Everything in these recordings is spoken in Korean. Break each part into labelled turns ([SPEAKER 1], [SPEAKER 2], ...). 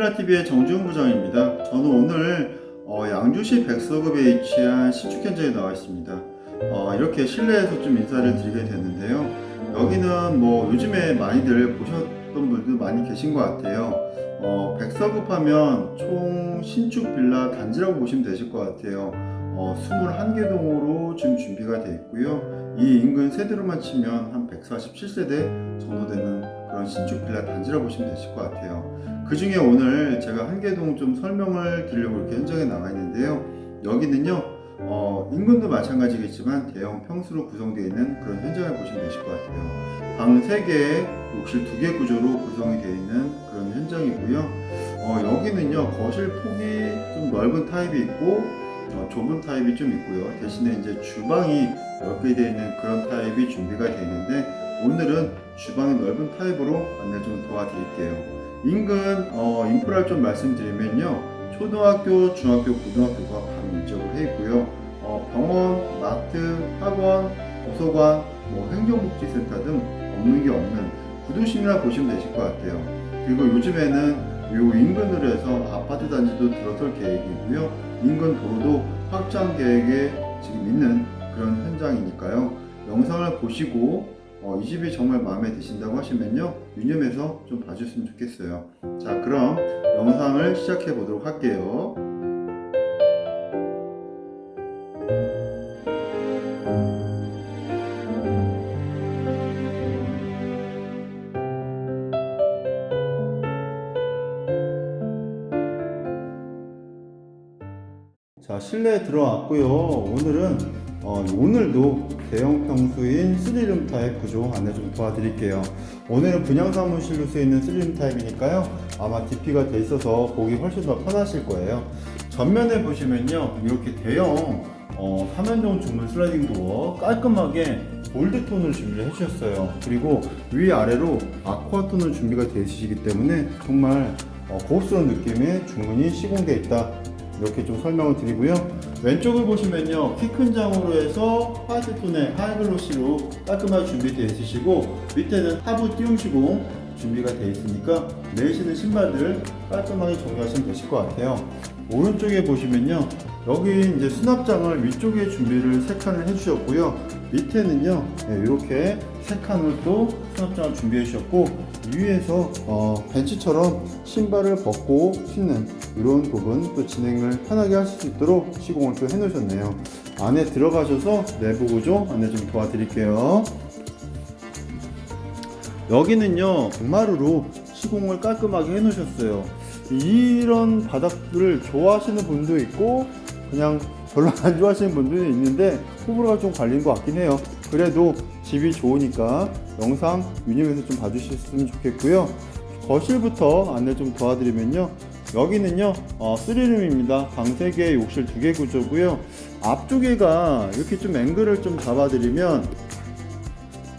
[SPEAKER 1] 필라TV의 정주영 부장입니다. 저는 오늘 어, 양주시 백서급에 위치한 신축 현장에 나와 있습니다. 어, 이렇게 실내에서 좀 인사를 드리게 됐는데요. 여기는 뭐 요즘에 많이들 보셨던 분들 많이 계신 것 같아요. 어, 백서급 하면 총 신축 빌라 단지라고 보시면 되실 것 같아요. 어, 21개 동으로 지금 준비가 되어 있고요. 이 인근 세대로만 치면 한 147세대 정도 되는 그런 신축 빌라 단지라고 보시면 되실 것 같아요. 그 중에 오늘 제가 한계동 좀 설명을 드리려고 이렇게 현장에 나와 있는데요. 여기는요, 어, 인근도 마찬가지겠지만 대형 평수로 구성되어 있는 그런 현장을 보시면 되실 것 같아요. 방 3개, 욕실 2개 구조로 구성이 되어 있는 그런 현장이고요. 어, 여기는요, 거실 폭이 좀 넓은 타입이 있고, 어, 좁은 타입이 좀 있고요. 대신에 이제 주방이 넓게 되어 있는 그런 타입이 준비가 되어 있는데, 오늘은 주방이 넓은 타입으로 안내 좀 도와드릴게요. 인근 어, 인프라를 좀 말씀드리면요. 초등학교, 중학교, 고등학교가 바로 밀접을 해 있고요. 어, 병원, 마트, 학원, 도서관, 뭐 행정복지센터 등 없는 게 없는 구도심이라 보시면 되실 것 같아요. 그리고 요즘에는 요 인근으로 해서 아파트 단지도 들어설 계획이고요. 인근 도로도 확장 계획에 지금 있는 그런 현장이니까요. 영상을 보시고 어, 이 집이 정말 마음에 드신다고 하시면요. 유념해서 좀 봐주셨으면 좋겠어요. 자 그럼 영상을 시작해 보도록 할게요. 자 실내에 들어왔고요. 오늘은 어, 오늘도 대형 평수인 3룸 타입 구조 안내 좀 도와드릴게요. 오늘은 분양 사무실로 쓰이는 3룸 타입이니까요. 아마 DP가 돼 있어서 보기 훨씬 더 편하실 거예요. 전면에 보시면요. 이렇게 대형 어, 화면용 주문 슬라이딩 도어 깔끔하게 골드 톤을 준비를 해주셨어요. 그리고 위아래로 아쿠아 톤을 준비가 되어 있으시기 때문에 정말 어, 고급스러운 느낌의 주문이 시공되어 있다. 이렇게 좀 설명을 드리고요. 왼쪽을 보시면요. 키 큰 장으로 해서 화이트 톤의 하이글로시로 깔끔하게 준비되어 있으시고 밑에는 하부 띄움 시공 준비가 되어 있으니까 내시는 신발들 깔끔하게 정리하시면 되실 것 같아요. 오른쪽에 보시면요. 여기 이제 수납장을 위쪽에 준비를 세 칸을 해주셨고요. 밑에는요. 네, 이렇게 세 칸을 또 수납장을 준비해 주셨고 위에서 어, 벤치처럼 신발을 벗고 신는 이런 부분 또 진행을 편하게 하실 수 있도록 시공을 또 해 놓으셨네요. 안에 들어가셔서 내부 구조 안내 좀 도와드릴게요. 여기는요 강마루로 시공을 깔끔하게 해 놓으셨어요. 이런 바닥들을 좋아하시는 분도 있고 그냥 별로 안 좋아하시는 분들이 있는데 호불호가 좀 갈린 것 같긴 해요. 그래도 집이 좋으니까 영상 유념해서 좀 봐주셨으면 좋겠고요. 거실부터 안내 좀 도와드리면요. 여기는요, 어, 3룸입니다. 방 3개, 욕실 2개 구조고요. 앞쪽에가 이렇게 좀 앵글을 좀 잡아드리면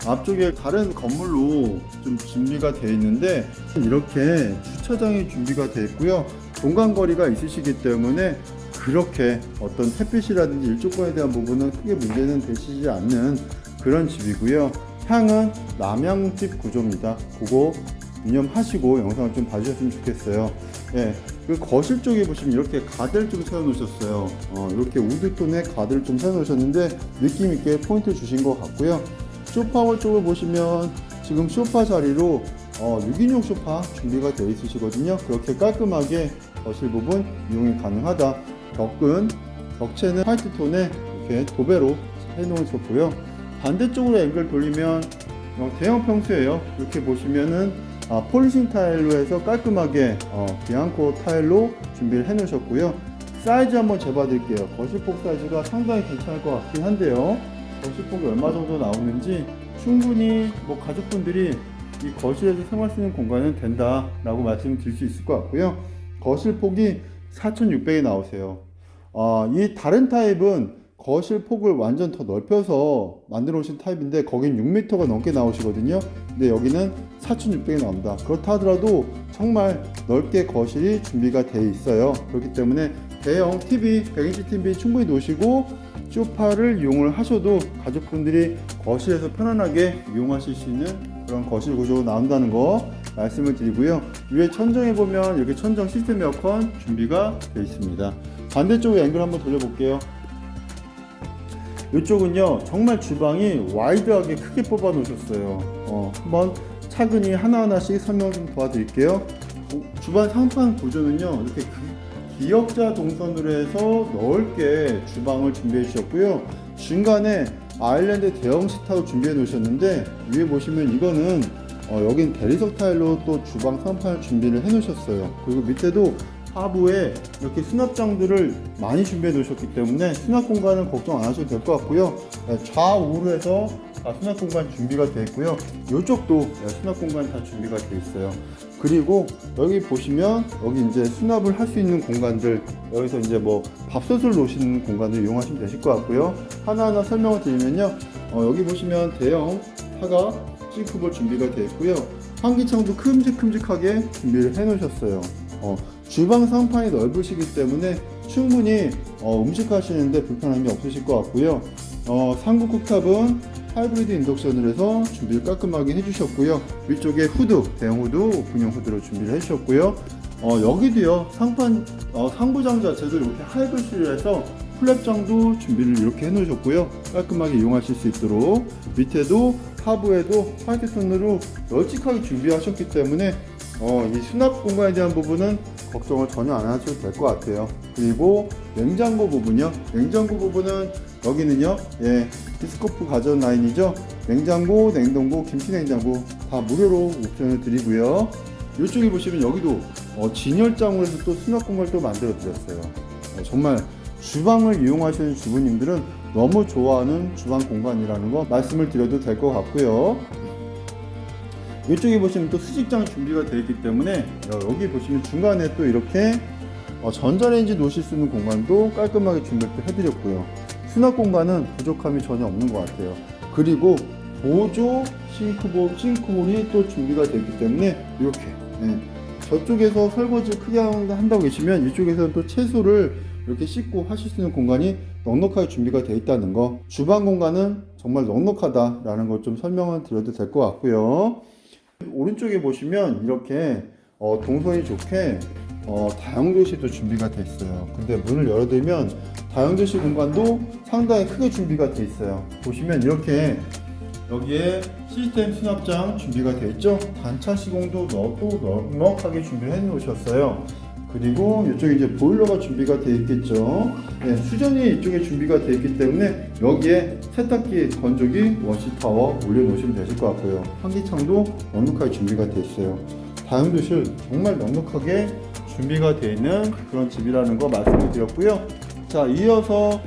[SPEAKER 1] 앞쪽에 다른 건물로 좀 준비가 되어 있는데 이렇게 주차장이 준비가 되어 있고요. 공간 거리가 있으시기 때문에 그렇게 어떤 햇빛이라든지 일조권에 대한 부분은 크게 문제는 되시지 않는 그런 집이고요. 향은 남향집 구조입니다. 그거 유념하시고 영상을 좀 봐주셨으면 좋겠어요. 예, 그 거실 쪽에 보시면 이렇게 가드를 좀 세워놓으셨어요. 어, 이렇게 우드톤의 가드를 좀 세워놓으셨는데 느낌 있게 포인트 주신 것 같고요. 쇼파월 쪽을 보시면 지금 쇼파 자리로 어, 6인용 쇼파 준비가 되어 있으시거든요. 그렇게 깔끔하게 거실 부분 이용이 가능하다. 벽은 벽체는 화이트 톤에 이렇게 도배로 해놓으셨고요. 반대쪽으로 앵글 돌리면 어, 대형 평수예요. 이렇게 보시면은 아, 폴리싱 타일로 해서 깔끔하게 어, 비앙코 타일로 준비를 해 놓으셨고요. 사이즈 한번 재봐 드릴게요. 거실폭 사이즈가 상당히 괜찮을 것 같긴 한데요. 거실폭이 얼마 정도 나오는지 충분히 뭐 가족분들이 이 거실에서 생활 수 있는 공간은 된다라고 말씀을 드릴 수 있을 것 같고요. 거실 폭이 4,600이 나오세요. 아, 이 다른 타입은 거실 폭을 완전 더 넓혀서 만들어 오신 타입인데 거긴 6m가 넘게 나오시거든요. 근데 여기는 4,600이 나옵니다. 그렇다 하더라도 정말 넓게 거실이 준비가 되어 있어요. 그렇기 때문에 대형 TV, 100인치 TV 충분히 놓으시고 소파를 이용을 하셔도 가족분들이 거실에서 편안하게 이용하실 수 있는 그런 거실 구조가 나온다는 거 말씀을 드리고요. 위에 천정에 보면 이렇게 천정 시스템 에어컨 준비가 되어 있습니다. 반대쪽 앵글 한번 돌려볼게요. 이쪽은요 정말 주방이 와이드하게 크게 뽑아 놓으셨어요. 어, 한번 차근히 하나하나씩 설명 좀 도와드릴게요. 어, 주방 상판 구조는요 이렇게 그- 기역자 동선으로 해서 넓게 주방을 준비해 주셨고요. 중간에 아일랜드 대형 식탁을 준비해 놓으셨는데 위에 보시면 이거는 어, 여긴 대리석 타일로 또 주방 상판을 준비를 해 놓으셨어요. 그리고 밑에도 하부에 이렇게 수납장들을 많이 준비해 놓으셨기 때문에 수납 공간은 걱정 안 하셔도 될 것 같고요. 네, 좌우로 해서 다 수납 공간 준비가 되어 있고요. 이쪽도 네, 수납 공간 다 준비가 되어 있어요. 그리고 여기 보시면 여기 이제 수납을 할 수 있는 공간들 여기서 이제 뭐 밥솥을 놓으시는 공간을 이용하시면 되실 것 같고요. 하나하나 설명을 드리면요. 어, 여기 보시면 대형 사과 싱크볼 준비가 되어 있고요. 환기창도 큼직큼직하게 준비를 해 놓으셨어요. 어, 주방 상판이 넓으시기 때문에 충분히 어, 음식 하시는데 불편함이 없으실 것 같고요. 어, 상부 쿡탑은 하이브리드 인덕션을 해서 준비를 깔끔하게 해주셨고요. 위쪽에 후드, 대형 후드, 오픈형 후드로 준비를 해주셨고요. 어, 여기도요, 상판, 어, 상부장 자체도 이렇게 하이브리드를 해서 플랩장도 준비를 이렇게 해놓으셨고요. 깔끔하게 이용하실 수 있도록 밑에도 하부에도 화이트 톤으로 널찍하게 준비하셨기 때문에 어, 이 수납 공간에 대한 부분은 걱정을 전혀 안 하셔도 될 것 같아요. 그리고 냉장고 부분이요. 냉장고 부분은 여기는요, 예, 디스코프 가전 라인이죠. 냉장고, 냉동고, 김치 냉장고 다 무료로 옵션을 드리고요. 이쪽에 보시면 여기도 어, 진열장으로 해서 또 수납 공간을 또 만들어 드렸어요. 어, 정말 주방을 이용하시는 주부님들은 너무 좋아하는 주방 공간이라는 거 말씀을 드려도 될 것 같고요. 이쪽에 보시면 또 수직장 준비가 되어 있기 때문에 어, 여기 보시면 중간에 또 이렇게 어, 전자레인지 놓으실 수 있는 공간도 깔끔하게 준비를 또 해드렸고요. 수납 공간은 부족함이 전혀 없는 것 같아요. 그리고 보조 싱크볼, 싱크볼이 또 준비가 되어 있기 때문에 이렇게 예. 저쪽에서 설거지를 크게 한다고 계시면 이쪽에서는 또 채소를 이렇게 씻고 하실 수 있는 공간이 넉넉하게 준비가 되어 있다는 거 주방 공간은 정말 넉넉하다라는 걸 좀 설명을 드려도 될 것 같고요. 오른쪽에 보시면 이렇게 어, 동선이 좋게 어, 다용도실도 준비가 돼 있어요. 근데 문을 열어두면 다용도실 공간도 상당히 크게 준비가 돼 있어요. 보시면 이렇게 여기에 시스템 수납장 준비가 돼 있죠. 단차 시공도 넉넉하게 준비를 해 놓으셨어요. 그리고 이쪽에 이제 보일러가 준비가 되어 있겠죠. 네, 수전이 이쪽에 준비가 되어 있기 때문에 여기에 세탁기, 건조기, 원시 타워 올려놓으시면 되실 것 같고요. 환기창도 넉넉하게 준비가 되어 있어요. 다용도실 정말 넉넉하게 준비가 되어 있는 그런 집이라는 거 말씀을 드렸고요. 자, 이어서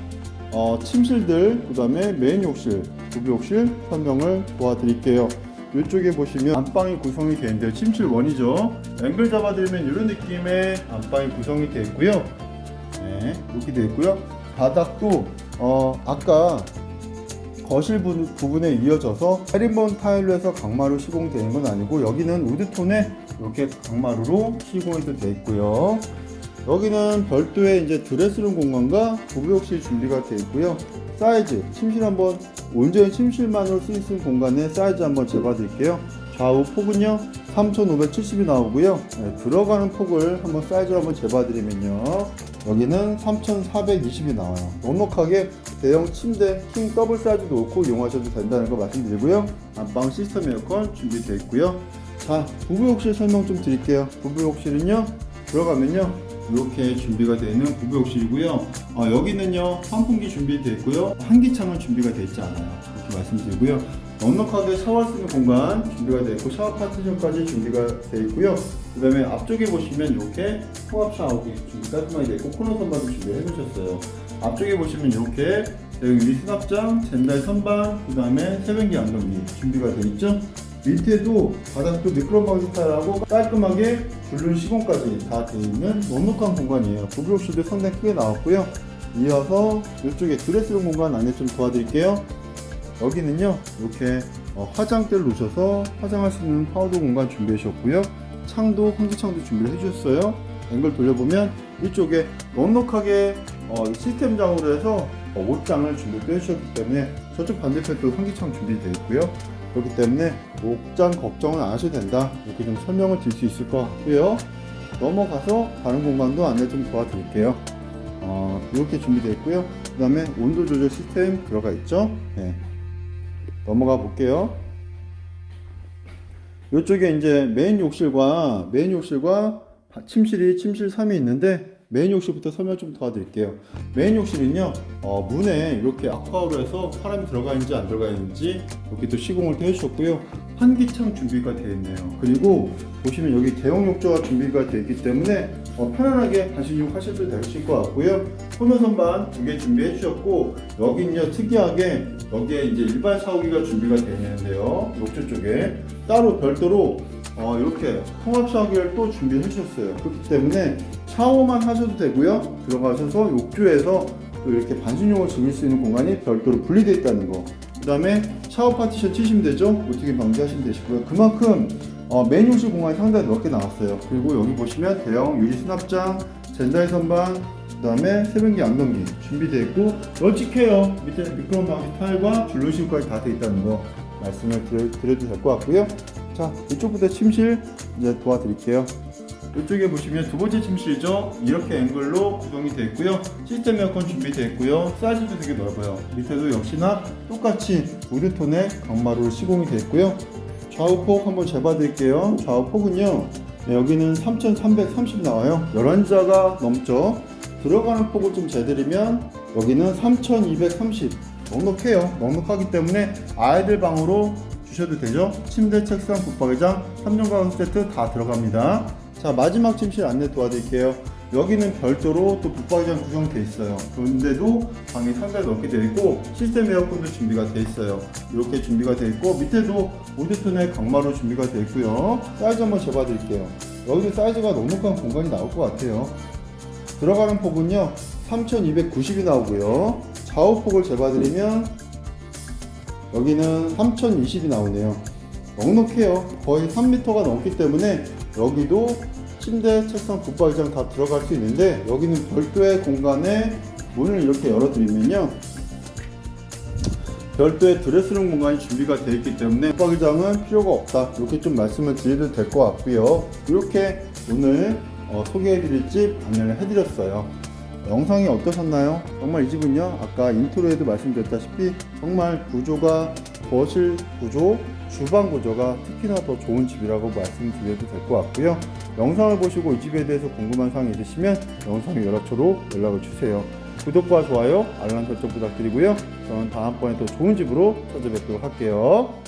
[SPEAKER 1] 어, 침실들, 그 다음에 메인 욕실, 부부 욕실 설명을 도와드릴게요. 이쪽에 보시면 안방이 구성이 되어 있는데 침실 원이죠. 앵글 잡아드리면 이런 느낌의 안방이 구성이 되어 있고요. 네, 이렇게 되어 있고요. 바닥도 어, 아까 거실 부, 부분에 이어져서 헤린본 타일로 해서 강마루 시공되는 건 아니고 여기는 우드톤에 이렇게 강마루로 시공이 되어 있고요. 여기는 별도의 이제 드레스룸 공간과 부부욕실 준비가 되어 있고요. 사이즈, 침실 한번 온전히 침실만으로 쓸 수 있는 공간에 사이즈 한번 재봐드릴게요. 좌우 폭은요 3,570이 나오고요. 네, 들어가는 폭을 한번 사이즈로 한번 재봐드리면요. 여기는 3,420이 나와요. 넉넉하게 대형 침대 킹 더블 사이즈도 놓고 이용하셔도 된다는 거 말씀드리고요. 안방 시스템 에어컨 준비되어 있고요. 자, 부부욕실 설명 좀 드릴게요. 부부욕실은요, 들어가면요, 이렇게 준비가 되어 있는 부부욕실이고요. 어, 여기는요, 환풍기 준비되어 있고요. 환기창은 준비가 되어 있지 않아요. 이렇게 말씀드리고요. 넉넉하게 샤워할 수 있는 공간 준비가 되어 있고, 샤워 파티션까지 준비가 되어 있고요. 그 다음에 앞쪽에 보시면 이렇게 통합 샤워기 준비 깔끔하게 되어 있고, 코너 선반도 준비해 놓으셨어요. 앞쪽에 보시면 이렇게 여기 위 수납장, 젠달 선반, 그 다음에 세변기 안경기 준비가 되어 있죠. 밑에도 바닥도 미끄럼방 스타일하고 깔끔하게 줄눈 시공까지 다 되어 있는 넉넉한 공간이에요. 부부욕실도 상당히 크게 나왔고요. 이어서 이쪽에 드레스룸 공간 안내 좀 도와드릴게요. 여기는요, 이렇게 어, 화장대를 놓으셔서 화장할 수 있는 파우더 공간 준비해 주셨고요. 창도 환기창도 준비를 해 주셨어요. 앵글 돌려보면 이쪽에 넉넉하게 어, 시스템장으로 해서 어, 옷장을 준비해 주셨기 때문에 저쪽 반대편도 환기창 준비되어 있고요. 그렇기 때문에 옥장 걱정은 안 하셔도 된다. 이렇게 좀 설명을 드릴 수 있을 것 같고요. 넘어가서 다른 공간도 안내 좀 도와드릴게요. 어, 이렇게 준비되어 있고요. 그 다음에 온도 조절 시스템 들어가 있죠. 네. 넘어가 볼게요. 이쪽에 이제 메인 욕실과 메인 욕실과 침실이 침실 3이 있는데 메인 욕실부터 설명 좀 도와드릴게요. 메인 욕실은요 어, 문에 이렇게 아쿠아로 해서 사람이 들어가 있는지 안 들어가 있는지 이렇게 또 시공을 또 해주셨고요. 환기창 준비가 되어 있네요. 그리고 보시면 여기 대용 욕조가 준비가 되어 있기 때문에 어, 편안하게 반신욕 하셔도 되실 것 같고요. 소면 선반 두 개 준비해 주셨고 여기는요 특이하게 여기에 이제 일반 샤워기가 준비가 되어 있는데요. 욕조 쪽에 따로 별도로 어, 이렇게 통합 샤워기를 또 준비해 주셨어요. 그렇기 때문에 샤워만 하셔도 되고요. 들어가셔서 욕조에서 또 이렇게 반신욕을 즐길 수 있는 공간이 별도로 분리되어 있다는 거. 그 다음에 샤워 파티션 치시면 되죠. 어떻게 방지하시면 되시고요. 그만큼 어, 메인 욕실 공간이 상당히 넓게 나왔어요. 그리고 여기 보시면 대형 유리 수납장, 젠다이 선반, 그 다음에 세변기, 안변기 준비되어 있고 널찍해요. 밑에 미끄럼 방지 타일과 줄눈식까지 다 되어 있다는 거 말씀을 드려, 드려도 될 것 같고요. 자, 이쪽부터 침실 이제 도와드릴게요. 이쪽에 보시면 두 번째 침실이죠. 이렇게 앵글로 구성이 되어 있고요. 시스템 에어컨 준비되어 있고요. 사이즈도 되게 넓어요. 밑에도 역시나 똑같이 우드톤의 강마루 시공이 되어 있고요. 좌우폭 한번 재봐드릴게요. 좌우폭은요. 네, 여기는 3330 나와요. 11자가 넘죠. 들어가는 폭을 좀 재드리면 여기는 3230 넉넉해요. 넉넉하기 때문에 아이들 방으로 주셔도 되죠. 침대, 책상, 붙박이장, 3종 가구 세트 다 들어갑니다. 자 마지막 침실 안내 도와드릴게요. 여기는 별도로 또 붙박이장 구성되어 있어요. 그런데도 방이 상당히 넓게 되어 있고 시스템 에어컨도 준비가 되어 있어요. 이렇게 준비가 되어 있고 밑에도 우드톤의 강마루 준비가 되어 있고요. 사이즈 한번 재봐 드릴게요. 여기도 사이즈가 넉넉한 공간이 나올 것 같아요. 들어가는 폭은요 3290이 나오고요. 좌우폭을 재봐 드리면 여기는 3020이 나오네요. 넉넉해요. 거의 3m가 넘기 때문에 여기도 침대, 책상, 붙박이장 다 들어갈 수 있는데 여기는 별도의 공간에 문을 이렇게 열어드리면요. 별도의 드레스룸 공간이 준비가 되어 있기 때문에 붙박이장은 필요가 없다. 이렇게 좀 말씀을 드려도 될 것 같고요. 이렇게 오늘 어, 소개해드릴 집 안내를 해드렸어요. 영상이 어떠셨나요? 정말 이 집은요 아까 인트로에도 말씀드렸다시피 정말 구조가 거실 구조, 주방 구조가 특히나 더 좋은 집이라고 말씀드려도 될 것 같고요. 영상을 보시고 이 집에 대해서 궁금한 사항이 있으시면 영상 연락처로 연락을 주세요. 구독과 좋아요, 알람 설정 부탁드리고요. 저는 다음번에 더 좋은 집으로 찾아뵙도록 할게요